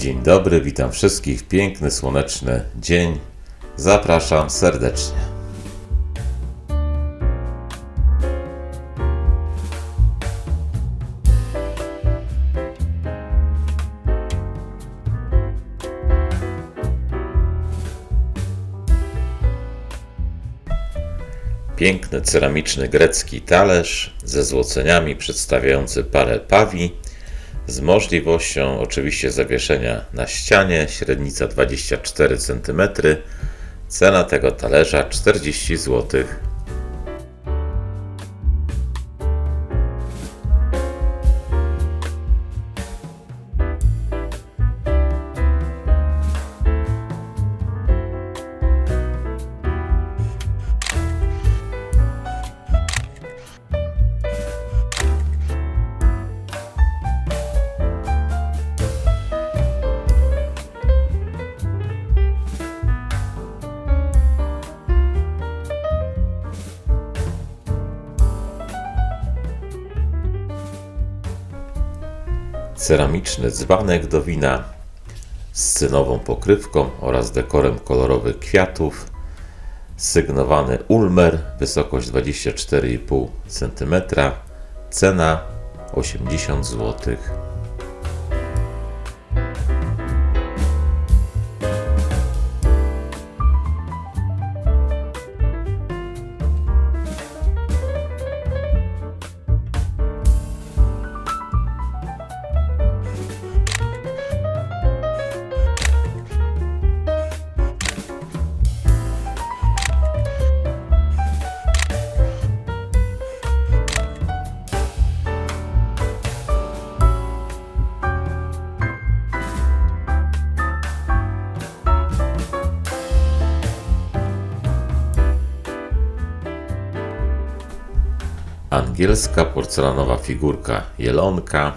Dzień dobry, witam wszystkich piękny, słoneczny dzień. Zapraszam serdecznie. Piękny ceramiczny grecki talerz ze złoceniami przedstawiający parę pawi z możliwością oczywiście zawieszenia na ścianie, średnica 24 cm. Cena tego talerza 40 zł. Ceramiczny dzbanek do wina z cynową pokrywką oraz dekorem kolorowych kwiatów. Sygnowany Ulmer, wysokość 24,5 cm, cena 80 zł. Angielska porcelanowa figurka jelonka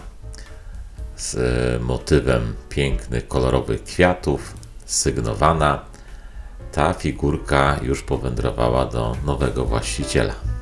z e, motywem pięknych, kolorowych kwiatów, sygnowana. Ta figurka już powędrowała do nowego właściciela.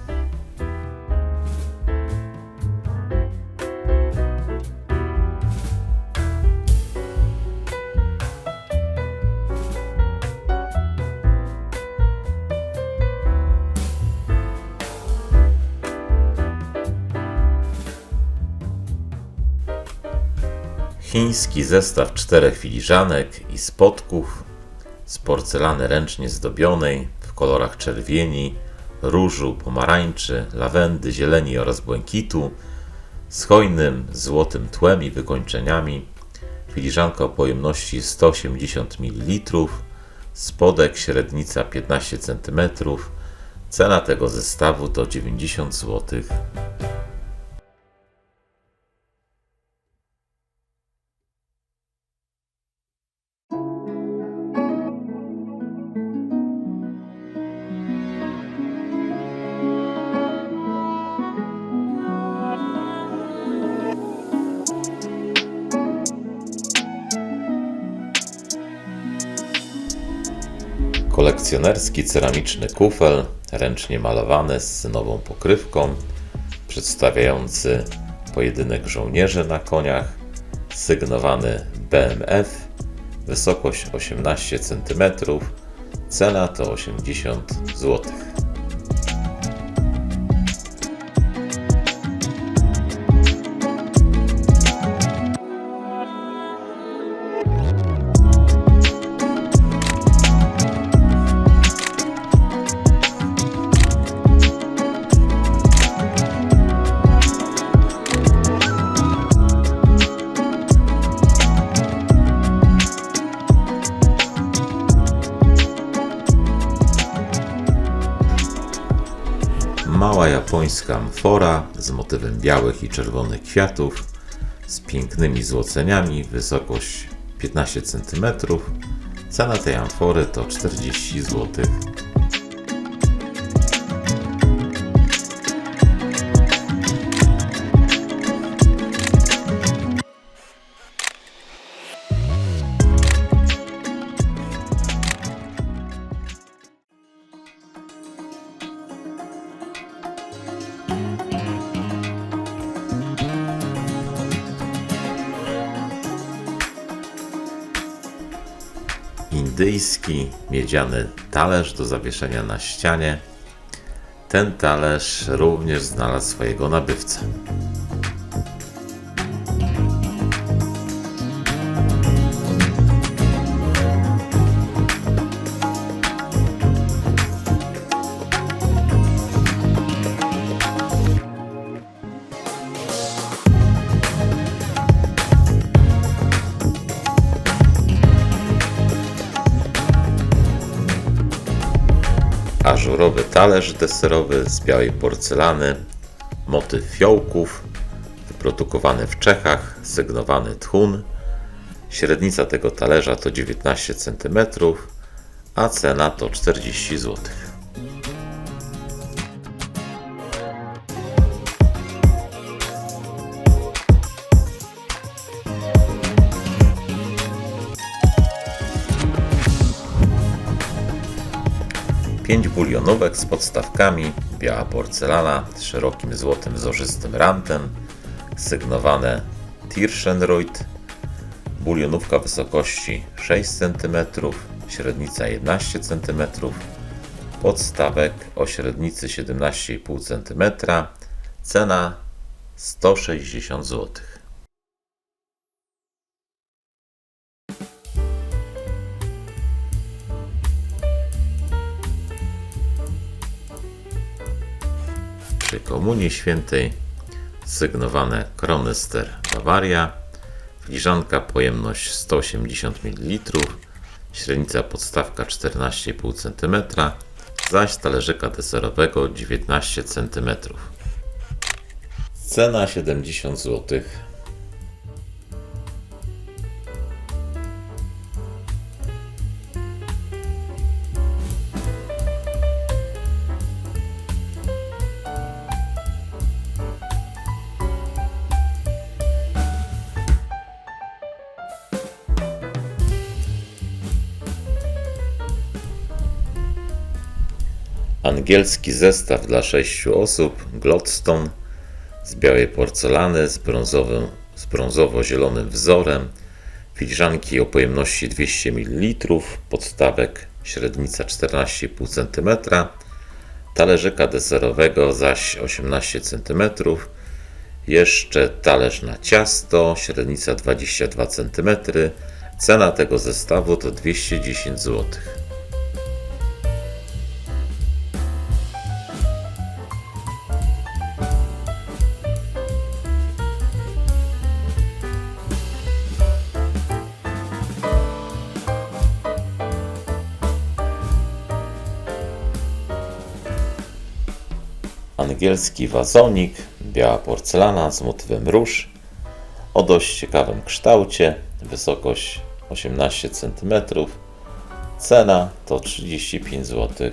Chiński zestaw czterech filiżanek i spotków z porcelany ręcznie zdobionej w kolorach czerwieni, różu, pomarańczy, lawendy, zieleni oraz błękitu z hojnym złotym tłem i wykończeniami. Filiżanka o pojemności 180 ml, spodek średnica 15 cm. Cena tego zestawu to 90 zł. Kolekcjonerski ceramiczny kufel, ręcznie malowany z nową pokrywką, przedstawiający pojedynek żołnierzy na koniach, sygnowany BMF, wysokość 18 cm, cena to 80 zł. Mała japońska amfora z motywem białych i czerwonych kwiatów, z pięknymi złoceniami, wysokość 15 cm. Cena tej amfory to 40 zł. Indyjski miedziany talerz do zawieszenia na ścianie. Ten talerz również znalazł swojego nabywcę. Ażurowy talerz deserowy z białej porcelany, motyw fiołków, wyprodukowany w Czechach, sygnowany tchun. Średnica tego talerza to 19 cm, a cena to 40 zł. Pięć bulionówek z podstawkami, biała porcelana z szerokim złotym wzorzystym rantem, sygnowane Tirschenreuth, bulionówka wysokości 6 cm, średnica 11 cm, podstawek o średnicy 17,5 cm, cena 160 zł. Przy Komunii Świętej sygnowane Kronister Bawaria, filiżanka pojemność 180 ml, średnica podstawka 14,5 cm, zaś talerzyka deserowego 19 cm. Cena 70 zł. Angielski zestaw dla 6 osób Gladstone z białej porcelany z, brązowym, z brązowo-zielonym wzorem, filiżanki o pojemności 200 ml, podstawek średnica 14,5 cm, talerzyka deserowego zaś 18 cm, jeszcze talerz na ciasto, średnica 22 cm, cena tego zestawu to 210 zł. Angielski wazonik, biała porcelana z motywem róż o dość ciekawym kształcie, wysokość 18 cm, cena to 35 zł.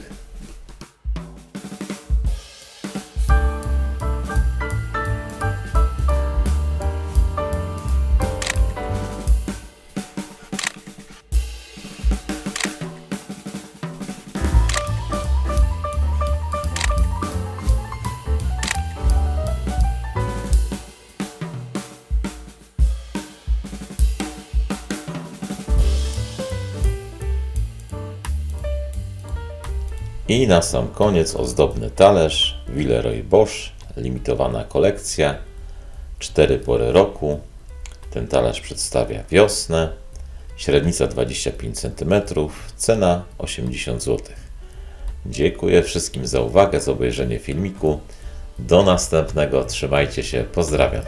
I na sam koniec ozdobny talerz Villeroy Bosch, limitowana kolekcja, 4 pory roku. Ten talerz przedstawia wiosnę, średnica 25 cm, cena 80 zł. Dziękuję wszystkim za uwagę, za obejrzenie filmiku. Do następnego, trzymajcie się, pozdrawiam.